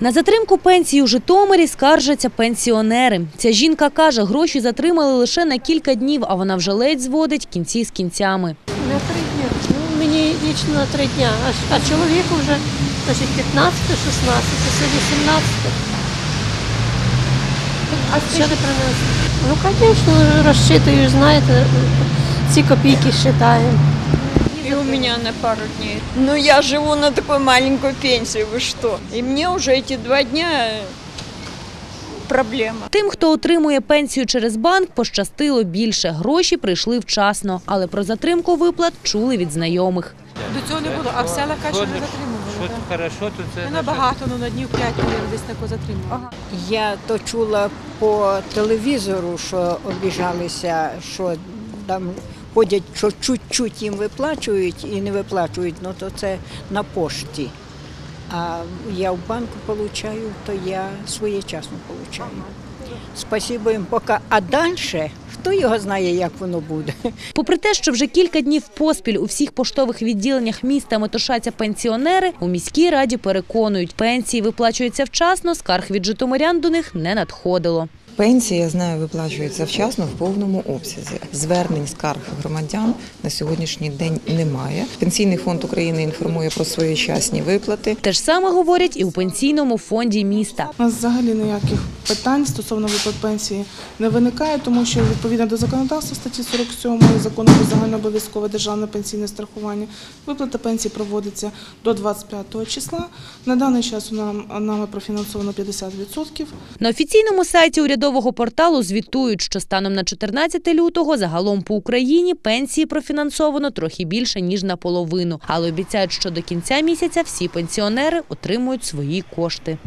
На затримку пенсії у Житомирі скаржаться пенсіонери. Ця жінка каже, гроші затримали лише на кілька днів, а вона вже ледь зводить кінці з кінцями. На три дні. Ну, мені вічно на три дня, а, а чоловіку вже значить, 15, 16, а сьогодні 17. А що не принесли? Ну, звісно, розчитую, знаєте, ці копійки считаємо И у меня на пару дней. Но я живу на такой маленькую пенсию, вы что? И мне уже эти два дня э, проблема. Тим, хто отримує пенсію через банк, пощастило більше. Гроші прийшли вчасно, але про затримку виплат чули від знайомих. До цього не було, а в селах каже, Що не не- затримували. Що так. хорошо, то це Не наша- набагато, ну на днів 5 мабуть, десь тако затримували. Я то чула по телевізору, що обіжалися, що там ходять, що чуть-чуть їм виплачують і не виплачують, ну то це на пошті. А я в банку получаю, то я своєчасно получаю. Спасибо їм поки. А далі, хто його знає, як воно буде. Попри те, що вже кілька днів поспіль у всіх поштових відділеннях міста метушаться пенсіонери, у міській раді переконують, пенсії виплачуються вчасно, скарг від житомирян до них не надходило. Пенсія, я знаю, виплачується вчасно в повному обсязі. Звернень скарг громадян на сьогоднішній день немає. Пенсійний фонд України інформує про своєчасні виплати. Те ж саме говорять і у пенсійному фонді міста. У нас взагалі ніяких питань стосовно виплат пенсії не виникає, тому що відповідно до законодавства статті 47 закону про загальнообов'язкове державне пенсійне страхування виплата пенсії проводиться до 25 числа. На даний час нам нами профінансовано 50%. На офіційному сайті урядового порталу звітують, що станом на 14 лютого загалом по Україні пенсії профінансовано трохи більше ніж наполовину, але обіцяють, що до кінця місяця всі пенсіонери отримують свої кошти.